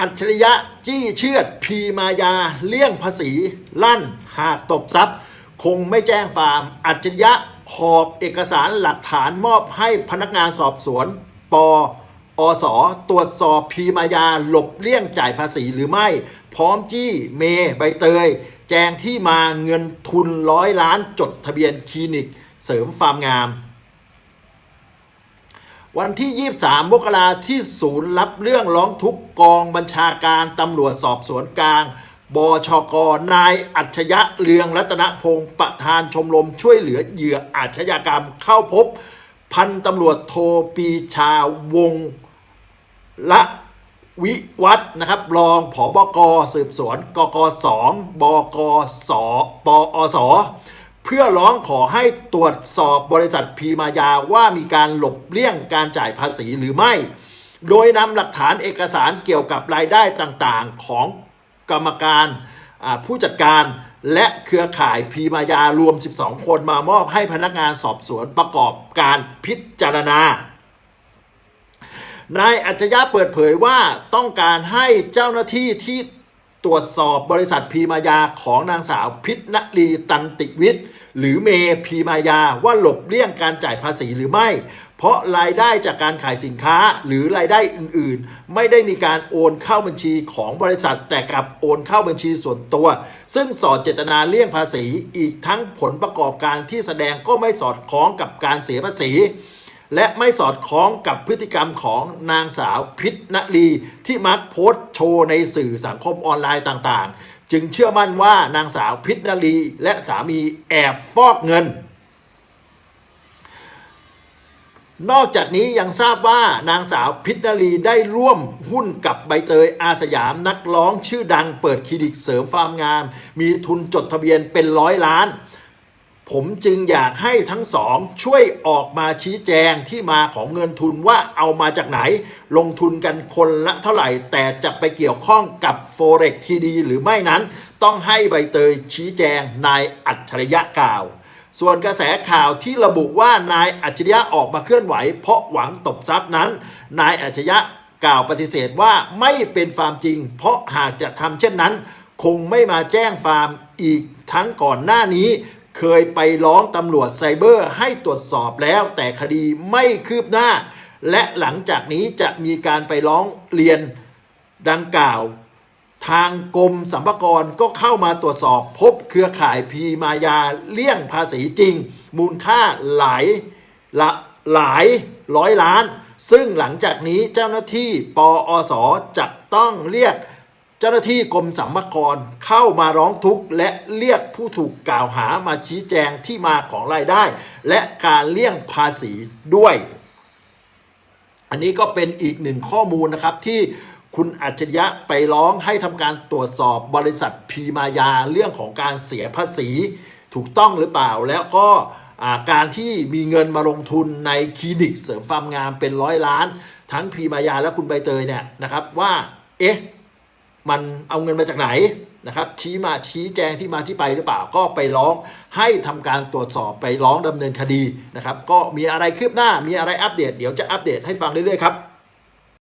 อัจฉริยะจี้เชือดพีมายา เลี่ยงภาษี ลั่น หากตบทรัพย์ คงไม่แจ้งฟาร์ม อัจฉริยะหอบเอกสารหลักฐานมอบให้พนักงานสอบสวน ปอสตรวจสอบพีมายาหลบเลี่ยงจ่ายภาษีหรือไม่ พร้อมจี้เมใบเตย แจงที่มาเงินทุนร้อยล้านจดทะเบียนคลินิก เสริมฟาร์มงาม วันที่ 23 มกราที่ศูนย์รับเรื่องร้องทุกข์กองบัญชาการตำรวจสอบสวนกลาง บชก นายอัจฉริยะเรืองรัตนพงศ์ประธานชมรมช่วยเหลือเหยื่ออาชญากรรมเข้าพบ พันตำรวจโทปีชาวงละวิวัฒน์นะครับรองผอบกสืบสวนกกสองบกสปอส เพื่อร้องขอให้ตรวจสอบบริษัทพีมายาว่ามีการหลบเลี่ยงการจ่ายภาษีหรือไม่ โดยนำหลักฐานเอกสารเกี่ยวกับรายได้ต่างๆ ของกรรมการผู้จัดการและเครือข่ายพีมายารวม 12 คนมามอบให้พนักงานสอบสวนประกอบการพิจารณา นายอัจฉริยะเปิดเผยว่าต้องการให้เจ้าหน้าที่ที่ตรวจสอบบริษัทพีมายาของนางสาวพิษณลีตันติวิทย์ หรือเมพีมายาว่าหลบเลี่ยงการจ่ายภาษีหรือไม่ เพราะรายได้จากการขายสินค้าหรือรายได้อื่นๆ ไม่ได้มีการโอนเข้าบัญชีของบริษัท แต่กลับโอนเข้าบัญชีส่วนตัว ซึ่งสอดเจตนาเลี่ยงภาษีอีกทั้งผลประกอบการที่แสดงก็ไม่สอดคล้องกับการเสียภาษี และไม่สอดคล้องกับพฤติกรรมของนางสาวพิษณลี ที่มักโพสต์โชว์ในสื่อสังคมออนไลน์ต่างๆ จึงเชื่อมั่นว่านางสาวพิษณลีและสามีแอบฟอกเงิน นอกจากนี้ยังทราบว่านางสาวพิษณลีได้ร่วมหุ้นกับใบเตยอาสยามนักร้องชื่อดังเปิดคลินิกเสริมฟามงาม มีทุนจดทะเบียนเป็นร้อยล้าน ผมจึงอยากให้ทั้งสองช่วยออกมาชี้แจงที่มาของเงินทุนว่าเอามาจากไหน ลงทุนกันคนละเท่าไหร่ แต่จะไปเกี่ยวข้องกับโฟเร็กทีดีหรือไม่นั้น ต้องให้ใบเตยชี้แจงนายอัจฉริยะกล่าว ส่วนกระแสข่าวที่ระบุว่านายอัจฉริยะออกมาเคลื่อนไหว เพราะหวังตบทรัพย์นั้น นายอัจฉริยะกล่าวปฏิเสธว่าไม่เป็นฟามจริง เพราะหากจะทำเช่นนั้น คงไม่มาแจ้งฟาร์มอีกทั้งก่อนหน้านี้ เคยไปร้องตำรวจไซเบอร์ให้ตรวจสอบแล้วแต่คดีไม่คืบหน้า และหลังจากนี้จะมีการไปร้องเรียนดังกล่าว ทางกรมสัมภากรก็เข้ามาตรวจสอบพบเครือข่ายพีมายาเลี่ยงภาษีจริง มูลค่าหลายละหลายร้อยล้าน ซึ่งหลังจากนี้เจ้าหน้าที่ปอสจะต้องเรียก เจ้าหน้าที่กรมสัมภากรเข้ามาร้องทุกข์และเรียกผู้ถูกกล่าวหามาชี้แจงที่มาของรายได้ และการเลี่ยงภาษีด้วย อันนี้ก็เป็นอีกหนึ่งข้อมูลนะครับที่คุณอัจฉริยะไปร้องให้ทำการตรวจสอบบริษัทพีมายาเรื่องของการเสียภาษีถูกต้องหรือเปล่าแล้วก็การที่มีเงินมาลงทุนในคลินิกเสริมฟาร์มงามเป็นร้อยล้าน ทั้งพีมายาและคุณใบเตยเนี่ยนะครับว่าเอ๊ะ มันเอาเงินมาจากไหนนะครับ ชี้มาชี้แจงที่มาที่ไปหรือเปล่าก็ไปร้องให้ทำการตรวจสอบไปร้องดำเนินคดีนะครับ ก็มีอะไรคืบหน้ามีอะไรอัปเดต เดี๋ยวจะอัปเดตให้ฟังเรื่อยๆครับ